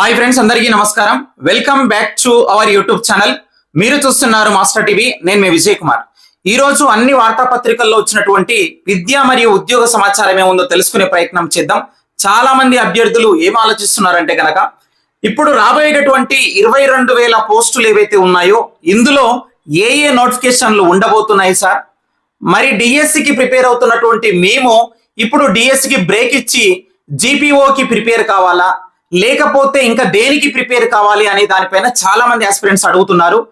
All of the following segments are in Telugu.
హాయ్ ఫ్రెండ్స్ అందరికీ నమస్కారం. Welcome back to our YouTube channel మీరు చూస్తున్నారు మాస్టర్ టీవీ నేను మీ విజయ్ కుమార్. ఈ రోజు అన్ని వార్తాపత్రికల్లో వచ్చినటువంటి విద్య మరియు ఉద్యోగ సమాచారం ఏముందో తెలుసుకునే ప్రయత్నం చేద్దాం. చాలా మంది అభ్యర్థులు ఏం ఆలోచిస్తున్నారంటే కనుక ఇప్పుడు రాబోయేటటువంటి ఇరవై రెండు వేల పోస్టులు ఏవైతే ఉన్నాయో ఇందులో ఏ ఏ నోటిఫికేషన్లు ఉండబోతున్నాయి సార్? మరి డిఎస్సికి ప్రిపేర్ అవుతున్నటువంటి మేము ఇప్పుడు డిఎస్సికి బ్రేక్ ఇచ్చి జీపీఓకి ప్రిపేర్ కావాలా? లేకపోతే ఇంకా దేనికి ప్రిపేర్ కావాలి అనే దానిపైన చాలా మంది ఆస్పిరెంట్స్ అడుగుతున్నారు.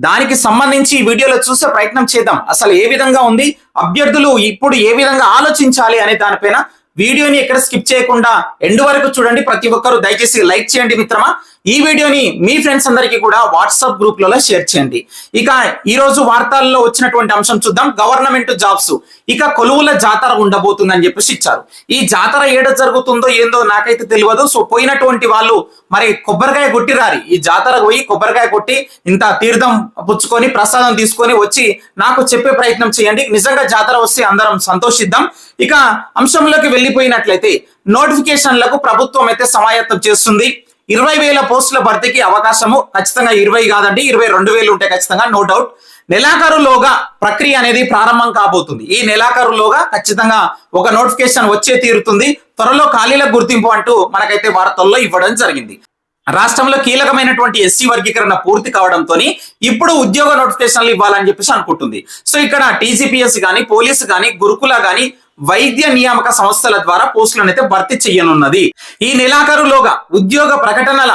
దానికి సంబంధించి ఈ వీడియోలో చూసే ప్రయత్నం చేద్దాం. అసలు ఏ విధంగా ఉంది? అభ్యర్థులు ఇప్పుడు ఏ విధంగా ఆలోచించాలి అనే దానిపైన వీడియోని ఎక్కడ స్కిప్ చేయకుండా ఎండ్ వరకు చూడండి. ప్రతి ఒక్కరు దయచేసి లైక్ చేయండి మిత్రమా. ఈ వీడియోని మీ ఫ్రెండ్స్ అందరికీ కూడా వాట్సాప్ గ్రూప్లలో షేర్ చేయండి. ఇక ఈ రోజు వార్తల్లో వచ్చినటువంటి అంశం చూద్దాం. Government jobs. ఇక కొలువుల జాతర ఉండబోతుందని చెప్పేసి ఇచ్చారు. ఈ జాతర ఏడ జరుగుతుందో ఏందో నాకైతే తెలియదు. సో పోయినటువంటి వాళ్ళు మరి కొబ్బరికాయ కొట్టిరారి ఈ జాతరకు పోయి కొబ్బరికాయ కొట్టి ఇంత తీర్థం పుచ్చుకొని ప్రసాదం తీసుకొని వచ్చి నాకు చెప్పే ప్రయత్నం చేయండి. నిజంగా జాతర వస్తే అందరం సంతోషిద్దాం. ఇక అంశంలోకి వెళ్ళిపోయినట్లయితే నోటిఫికేషన్లకు ప్రభుత్వం అయితే సమాయత్తం చేస్తుంది. ఇరవై వేల పోస్టుల భర్తీకి అవకాశము ఖచ్చితంగా ఇరవై కాదండి ఇరవై రెండు వేలు ఉంటాయి ఖచ్చితంగా నో డౌట్ నెలాఖరులోగా ప్రక్రియ అనేది ప్రారంభం కాబోతుంది. ఈ నెలాఖరులోగా ఖచ్చితంగా ఒక నోటిఫికేషన్ వచ్చే తీరుతుంది. త్వరలో ఖాళీల గుర్తింపు అంటూ మనకైతే వార్తల్లో ఇవ్వడం జరిగింది. రాష్ట్రంలో కీలకమైనటువంటి ఎస్సీ వర్గీకరణ పూర్తి కావడంతో ఇప్పుడు ఉద్యోగ నోటిఫికేషన్లు ఇవ్వాలని చెప్పేసి అనుకుంటుంది. సో ఇక్కడ టీజీపీఎస్ కానీ పోలీసు కానీ గురుకుల కానీ వైద్య నియామక సంస్థల ద్వారా పోస్టులను అయితే భర్తీ చేయనున్నది ఈ నెలాఖరులోగా ఉద్యోగ ప్రకటనల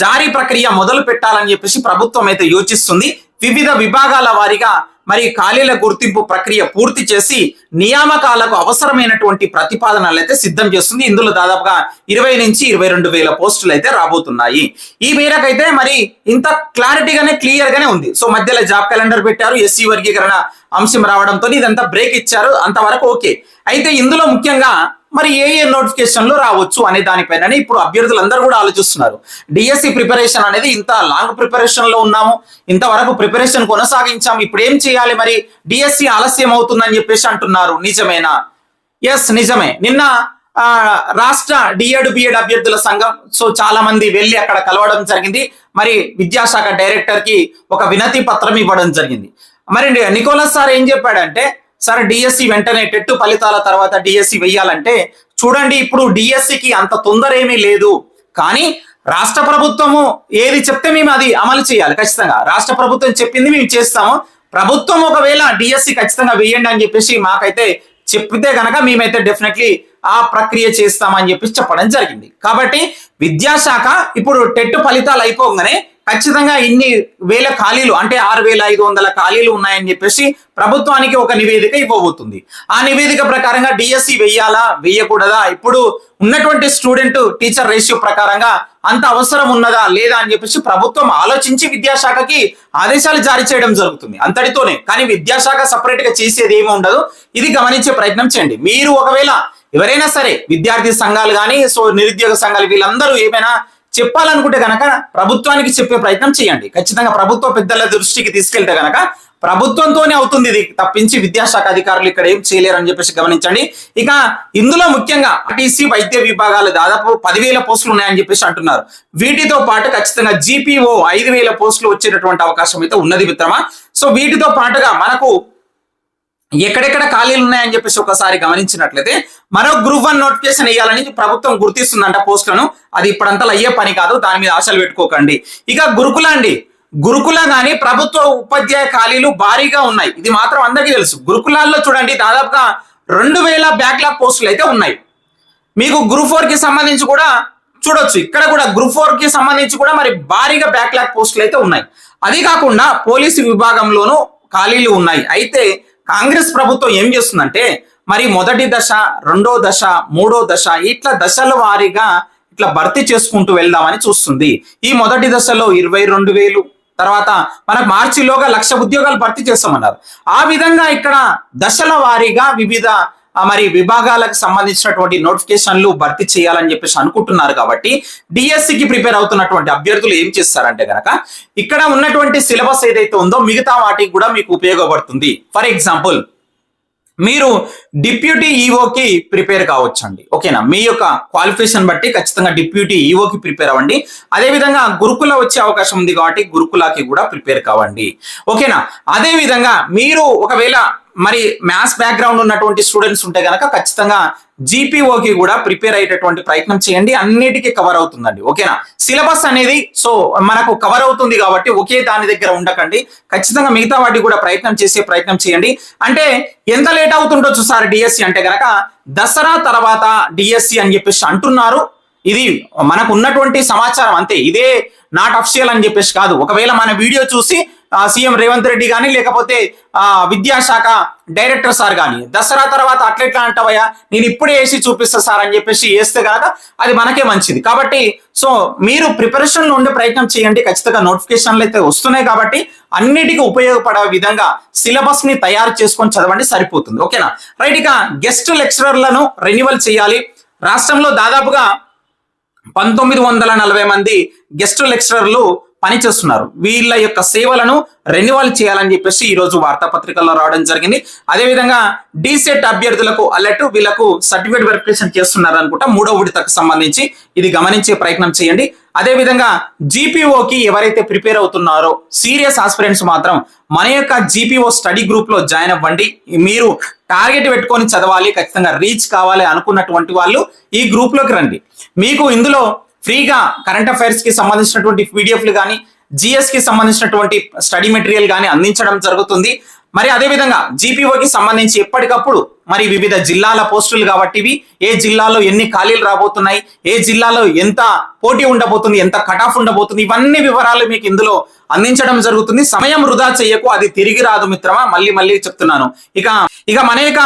జారీ ప్రక్రియ మొదలు పెట్టాలని చెప్పేసి ప్రభుత్వం అయితే యోచిస్తుంది. వివిధ విభాగాల వారీగా మరి ఖాళీల గుర్తింపు ప్రక్రియ పూర్తి చేసి నియామకాలకు అవసరమైనటువంటి ప్రతిపాదనలు అయితే సిద్ధం చేస్తుంది. ఇందులో దాదాపుగా ఇరవై నుంచి ఇరవై రెండు వేల పోస్టులు అయితే రాబోతున్నాయి. ఈ మేరకైతే మరి ఇంత క్లారిటీగానే క్లియర్ గానే ఉంది. సో మధ్యలో జాబ్ క్యాలెండర్ పెట్టారు. ఎస్సీ వర్గీకరణ అంశం రావడంతో ఇదంతా బ్రేక్ ఇచ్చారు. అంతవరకు ఓకే. అయితే ఇందులో ముఖ్యంగా మరి ఏ ఏ నోటిఫికేషన్లు రావచ్చు అనే దానిపైన ఇప్పుడు అభ్యర్థులందరూ కూడా ఆలోచిస్తున్నారు. డిఎస్సి ప్రిపరేషన్ అనేది ఇంత లాంగ్ ప్రిపరేషన్లో ఉన్నాము. ఇంతవరకు ప్రిపరేషన్ కొనసాగించాము. ఇప్పుడు ఏం చేయాలి మరి? డిఎస్సి ఆలస్యం అవుతుందని చెప్పేసి అంటున్నారు. నిజమేనా? ఎస్ నిజమే. నిన్న రాష్ట్ర డిఎడ్ బిఎడ్ అభ్యర్థుల సంఘం సో చాలా మంది వెళ్ళి అక్కడ కలవడం జరిగింది. మరి విద్యాశాఖ డైరెక్టర్కి ఒక వినతి పత్రం ఇవ్వడం జరిగింది. మరి నికోలస్ సార్ ఏం చెప్పాడంటే సార్ డిఎస్సి వెంటనే టెట్టు ఫలితాల తర్వాత డిఎస్సి వెయ్యాలంటే చూడండి ఇప్పుడు డిఎస్సికి అంత తొందర ఏమీ లేదు. కానీ రాష్ట్ర ప్రభుత్వము ఏది చెప్తే మేము అది అమలు చేయాలి ఖచ్చితంగా. రాష్ట్ర ప్రభుత్వం చెప్పింది మేము చేస్తాము. ప్రభుత్వం ఒకవేళ డిఎస్సి ఖచ్చితంగా వేయండి అని చెప్పేసి మాకైతే చెప్పితే కనుక మేమైతే డెఫినెట్లీ ఆ ప్రక్రియ చేస్తామని చెప్పేసి చెప్పడం జరిగింది. కాబట్టి విద్యాశాఖ ఇప్పుడు టెట్ ఫలితాలు అయిపోగానే ఖచ్చితంగా ఇన్ని వేల ఖాళీలు అంటే ఆరు వేల ఐదు వందల ఖాళీలు ఉన్నాయని చెప్పేసి ప్రభుత్వానికి ఒక నివేదిక ఇవ్వబోతుంది. ఆ నివేదిక ప్రకారంగా డిఎస్సి వెయ్యాలా వెయ్యకూడదా? ఇప్పుడు ఉన్నటువంటి స్టూడెంట్ టీచర్ రేషియో ప్రకారంగా అంత అవసరం ఉన్నదా లేదా అని చెప్పేసి ప్రభుత్వం ఆలోచించి విద్యాశాఖకి ఆదేశాలు జారీ చేయడం జరుగుతుంది. అంతటితోనే. కానీ విద్యాశాఖ సపరేట్గా చేసేది ఏమి ఉండదు. ఇది గమనించే ప్రయత్నం చేయండి. మీరు ఒకవేళ ఎవరైనా సరే విద్యార్థి సంఘాలు కానీ సో నిరుద్యోగ సంఘాలు వీళ్ళందరూ ఏమైనా చెప్పాలనుకుంటే గనక ప్రభుత్వానికి చెప్పే ప్రయత్నం చేయండి. ఖచ్చితంగా ప్రభుత్వ పెద్దల దృష్టికి తీసుకెళ్తే గనక ప్రభుత్వంతోనే అవుతుంది ఇది. తప్పించి విద్యాశాఖ అధికారులు ఇక్కడ ఏం చేయలేరు అని చెప్పేసి గమనించండి. ఇక ఇందులో ముఖ్యంగా ఆర్టీసీ వైద్య విభాగాలు దాదాపు పదివేల పోస్టులు ఉన్నాయని చెప్పేసి అంటున్నారు. వీటితో పాటు ఖచ్చితంగా జీపీఓ ఐదు వేల పోస్టులు వచ్చేటటువంటి అవకాశం అయితే ఉన్నది మిత్రమా? సో వీటితో పాటుగా మనకు ఎక్కడెక్కడ ఖాళీలు ఉన్నాయని చెప్పేసి ఒకసారి గమనించినట్లయితే మరో గ్రూప్ వన్ నోటిఫికేషన్ వేయాలని ప్రభుత్వం గుర్తిస్తుందంట పోస్టులను. అది ఇప్పుడంతా అయ్యే పని కాదు దాని మీద ఆశలు పెట్టుకోకండి. ఇక గురుకుల అండి. గురుకుల కానీ ప్రభుత్వ ఉపాధ్యాయ ఖాళీలు భారీగా ఉన్నాయి. ఇది మాత్రం అందరికీ తెలుసు. గురుకులాల్లో చూడండి దాదాపుగా రెండు వేల బ్యాక్లాగ్ పోస్టులు అయితే ఉన్నాయి. మీకు గ్రూప్ ఫోర్కి సంబంధించి కూడా చూడొచ్చు. ఇక్కడ కూడా గ్రూప్ ఫోర్కి సంబంధించి కూడా మరి భారీగా బ్యాక్లాగ్ పోస్టులు అయితే ఉన్నాయి. అది కాకుండా పోలీసు విభాగంలోనూ ఖాళీలు ఉన్నాయి. అయితే కాంగ్రెస్ ప్రభుత్వం ఏం చేస్తుందంటే మరి మొదటి దశ రెండో దశ మూడో దశ ఇట్లా దశల వారీగా ఇట్లా భర్తీ చేసుకుంటూ వెళ్దామని చూస్తుంది. ఈ మొదటి దశలో ఇరవై రెండు వేలు తర్వాత మనకు మార్చిలోగా లక్ష ఉద్యోగాలు భర్తీ చేస్తామన్నారు. ఆ విధంగా ఇక్కడ దశల వారీగా వివిధ మరి విభాగాలకు సంబంధించినటువంటి నోటిఫికేషన్లు భర్తీ చేయాలని చెప్పేసి అనుకుంటున్నారు కాబట్టి డిఎస్సికి ప్రిపేర్ అవుతున్నటువంటి అభ్యర్థులు ఏం చేస్తారంటే కనుక ఇక్కడ ఉన్నటువంటి సిలబస్ ఏదైతే ఉందో మిగతా వాటికి కూడా మీకు ఉపయోగపడుతుంది. ఫర్ ఎగ్జాంపుల్ మీరు డిప్యూటీ ఈఓకి ప్రిపేర్ కావచ్చండి. ఓకేనా? మీ యొక్క క్వాలిఫికేషన్ బట్టి ఖచ్చితంగా డిప్యూటీ ఈఓకి ప్రిపేర్ అవ్వండి. అదేవిధంగా గురుకుల వచ్చే అవకాశం ఉంది కాబట్టి గురుకులకి కూడా ప్రిపేర్ కావండి. ఓకేనా? అదేవిధంగా మీరు ఒకవేళ మరి మ్యాథ్స్ బ్యాక్గ్రౌండ్ ఉన్నటువంటి స్టూడెంట్స్ ఉంటే కనుక ఖచ్చితంగా జీపీఓకి కూడా ప్రిపేర్ అయ్యేటటువంటి ప్రయత్నం చేయండి. అన్నిటికీ కవర్ అవుతుందండి. ఓకేనా? సిలబస్ అనేది సో మనకు కవర్ అవుతుంది కాబట్టి ఒకే దాని దగ్గర ఉండకండి. ఖచ్చితంగా మిగతా వాటికి కూడా ప్రయత్నం చేసే ప్రయత్నం చేయండి. అంటే ఎంత లేట్ అవుతుండొచ్చు సార్ డిఎస్సి అంటే గనక దసరా తర్వాత డిఎస్సి అని చెప్పేసి అంటున్నారు. ఇది మనకు ఉన్నటువంటి సమాచారం అంతే. ఇదే నాట్ అఫిషియల్ అని చెప్పేసి కాదు. ఒకవేళ మన వీడియో చూసి సీఎం రేవంత్ రెడ్డి కానీ లేకపోతే ఆ విద్యాశాఖ డైరెక్టర్ సార్ కానీ దసరా తర్వాత అట్లెట్లా అంటావయ్యా? నేను ఇప్పుడే వేసి చూపిస్తా సార్ అని చెప్పేసి వేస్తే కనుక అది మనకే మంచిది. కాబట్టి సో మీరు ప్రిపరేషన్లో ఉండే ప్రయత్నం చేయండి. ఖచ్చితంగా నోటిఫికేషన్లు అయితే వస్తున్నాయి కాబట్టి అన్నిటికీ ఉపయోగపడే విధంగా సిలబస్ని తయారు చేసుకొని చదవండి సరిపోతుంది. ఓకేనా? రైట్ ఇక గెస్ట్ లెక్చరర్లను రెన్యువల్ చేయాలి. రాష్ట్రంలో దాదాపుగా పంతొమ్మిది వందల నలభై మంది గెస్ట్ లెక్చరర్లు పనిచేస్తున్నారు వీళ్ళ యొక్క సేవలను రెన్యువల్ చేయాలని చెప్పేసి ఈరోజు వార్తాపత్రికల్లో రావడం జరిగింది. అదేవిధంగా డీసెట్ అభ్యర్థులకు అలర్ట్ వీళ్ళకు సర్టిఫికేట్ వెరిఫికేషన్ చేస్తున్నారు అనుకుంటా మూడో విడతకు సంబంధించి. ఇది గమనించే ప్రయత్నం చేయండి. అదేవిధంగా జీపీఓకి ఎవరైతే ప్రిపేర్ అవుతున్నారో సీరియస్ ఆస్పిరెంట్స్ మాత్రం మన యొక్క జీపీఓ స్టడీ గ్రూప్లో జాయిన్ అవ్వండి. మీరు టార్గెట్ పెట్టుకొని చదవాలి ఖచ్చితంగా రీచ్ కావాలి అనుకున్నటువంటి వాళ్ళు ఈ గ్రూప్లోకి రండి. మీకు ఇందులో ఫ్రీగా కరెంట్ అఫైర్స్కి సంబంధించినటువంటి పీడిఎఫ్లు కానీ జిఎస్కి సంబంధించినటువంటి స్టడీ మెటీరియల్ కానీ అందించడం జరుగుతుంది. మరి అదేవిధంగా జీపీఓకి సంబంధించి ఎప్పటికప్పుడు మరి వివిధ జిల్లాల పోస్టులు కాబట్టి ఏ జిల్లాలో ఎన్ని ఖాళీలు రాబోతున్నాయి ఏ జిల్లాలో ఎంత పోటీ ఉండబోతుంది ఎంత కటాఫ్ ఉండబోతుంది ఇవన్నీ వివరాలు మీకు ఇందులో అందించడం జరుగుతుంది. సమయం వృధా చేయకు అది తిరిగి రాదు మిత్రమా? మళ్ళీ మళ్ళీ చెప్తున్నాను. ఇక ఇక మన యొక్క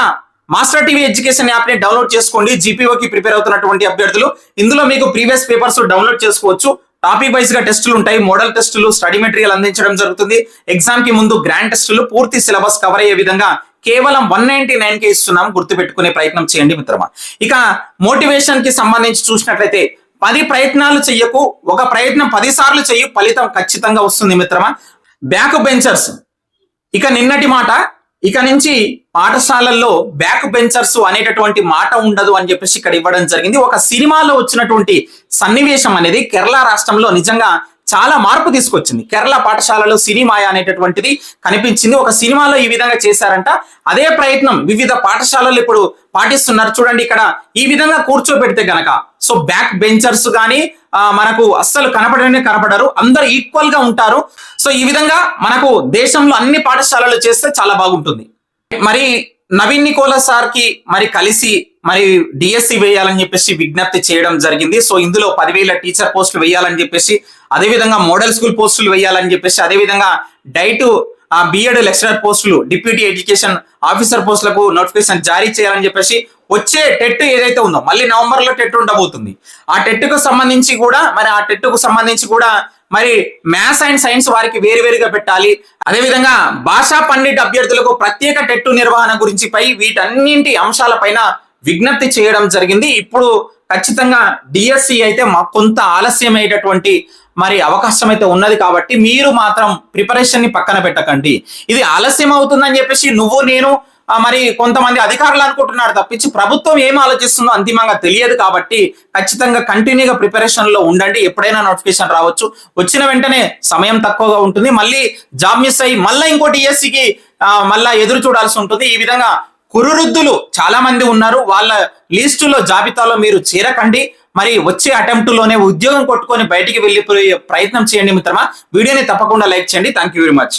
మాస్టర్ టీవీ ఎడ్యుకేషన్ యాప్ని డౌన్లోడ్ చేసుకోండి. జీపీఓకి ప్రిపేర్ అవుతున్నటువంటి అభ్యర్థులు. ఇందులో మీకు ప్రీవియస్ పేపర్స్ డౌన్లోడ్ చేసుకోవచ్చు. టాపిక్ వైజ్గా టెస్టులు ఉంటాయి. మోడల్ టెస్టులు స్టడీ మెటీరియల్ అందించడం జరుగుతుంది. ఎగ్జామ్కి ముందు గ్రాండ్ టెస్టులు పూర్తి సిలబస్ కవర్ అయ్యే విధంగా కేవలం వన్ నైన్టీ నైన్ కే ఇస్తున్నాం. గుర్తు పెట్టుకునే ప్రయత్నం చేయండి మిత్రమా. ఇక మోటివేషన్కి సంబంధించి చూసినట్లయితే పది ప్రయత్నాలు చెయ్యకు ఒక ప్రయత్నం పది సార్లు చెయ్యి ఫలితం ఖచ్చితంగా వస్తుంది మిత్రమా. బ్యాక్ బెంచర్స్ ఇక నిన్నటి మాట ఇక నుంచి పాఠశాలల్లో బ్యాక్ బెంచర్స్ అనేటటువంటి మాట ఉండదు అని చెప్పేసి ఇక్కడ ఇవ్వడం జరిగింది. ఒక సినిమాలో వచ్చినటువంటి సన్నివేశం అనేది కేరళ రాష్ట్రంలో నిజంగా చాలా మార్పు తీసుకొచ్చింది. కేరళ పాఠశాలలో సినిమాయ అనేటటువంటిది కనిపించింది. ఒక సినిమాలో ఈ విధంగా చేశారంట. అదే ప్రయత్నం వివిధ పాఠశాలలు ఇప్పుడు పాటిస్తున్నారు. చూడండి ఇక్కడ ఈ విధంగా కూర్చోబెడితే గనక సో బ్యాక్ బెంచర్స్ కానీ మనకు అస్సలు కనపడనే కనపడరు. అందరు ఈక్వల్గా ఉంటారు. సో ఈ విధంగా మనకు దేశంలో అన్ని పాఠశాలలు చేస్తే చాలా బాగుంటుంది. మరి నవీన్ నికోలా సార్కి మరి కలిసి మరి డిఎస్సి వేయాలని చెప్పేసి విజ్ఞప్తి చేయడం జరిగింది. సో ఇందులో పదివేల టీచర్ పోస్టులు వేయాలని చెప్పేసి అదేవిధంగా మోడల్ స్కూల్ పోస్టులు వేయాలని చెప్పేసి అదేవిధంగా డైట్ బిఎడ్ లెక్చరర్ పోస్టులు డిప్యూటీ ఎడ్యుకేషన్ ఆఫీసర్ పోస్టులకు నోటిఫికేషన్ జారీ చేయాలని చెప్పేసి వచ్చే టెట్ ఏదైతే ఉందో మళ్ళీ నవంబర్లో టెట్ ఉండబోతుంది. ఆ టెట్కు సంబంధించి కూడా మరి ఆ టెట్కు సంబంధించి కూడా మరి మ్యాథ్స్ అండ్ సైన్స్ వారికి వేరువేరుగా పెట్టాలి. అదేవిధంగా భాషా పండిట్ అభ్యర్థులకు ప్రత్యేక టెట్టు నిర్వహణ గురించి పై వీటన్నింటి అంశాలపైన విజ్ఞప్తి చేయడం జరిగింది. ఇప్పుడు ఖచ్చితంగా డిఎస్సి అయితే మా కొంత ఆలస్యమయ్యేటటువంటి మరి అవకాశం అయితే ఉన్నది కాబట్టి మీరు మాత్రం ప్రిపరేషన్ని పక్కన పెట్టకండి. ఇది ఆలస్యం అవుతుందని చెప్పేసి నువ్వు నేను మరి కొంతమంది అధికారులు అనుకుంటున్నారు తప్పించి ప్రభుత్వం ఏం ఆలోచిస్తుందో అంతిమంగా తెలియదు కాబట్టి ఖచ్చితంగా కంటిన్యూగా ప్రిపరేషన్లో ఉండండి. ఎప్పుడైనా నోటిఫికేషన్ రావచ్చు. వచ్చిన వెంటనే సమయం తక్కువగా ఉంటుంది. మళ్ళీ జాబ్ మిస్ అయ్యి మళ్ళీ ఇంకోటి ఈఎస్సికి మళ్ళా ఎదురు చూడాల్సి ఉంటుంది. ఈ విధంగా కురువృద్ధులు చాలా మంది ఉన్నారు. వాళ్ళ లిస్టులో జాబితాలో మీరు చేరకండి. మరి వచ్చే అటెంప్ట్లోనే ఉద్యోగం కొట్టుకొని బయటికి వెళ్ళిపోయే ప్రయత్నం చేయండి మిత్రమా. వీడియోని తప్పకుండా లైక్ చేయండి. Thank you very much